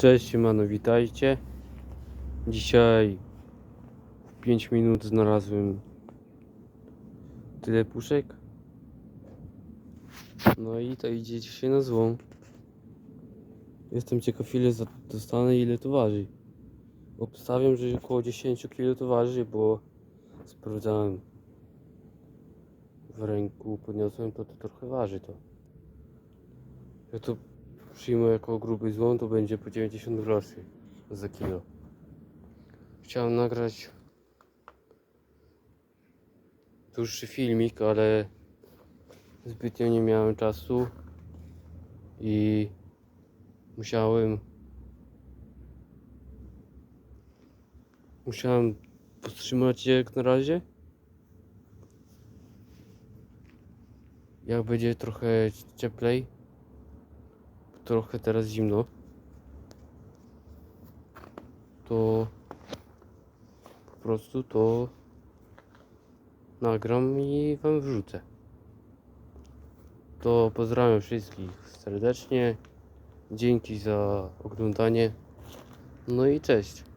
Cześć, siemano, witajcie. Dzisiaj w 5 minut znalazłem tyle puszek. No i to idzie dzisiaj na złą. Jestem ciekaw ile dostanę ile to waży. Obstawiam, że około 10 kg to waży, bo sprawdzałem w ręku, podniosłem to, to trochę waży to. Ja to przyjmę jako gruby złom, to będzie po 90 groszy za kilo. Chciałem nagrać dłuższy filmik, ale zbytnio nie miałem czasu i musiałem musiałem powstrzymać się jak na razie. Jak będzie trochę cieplej, trochę teraz zimno, to po prostu to nagram i wam wrzucę. To pozdrawiam wszystkich serdecznie. Dzięki za oglądanie. No i cześć.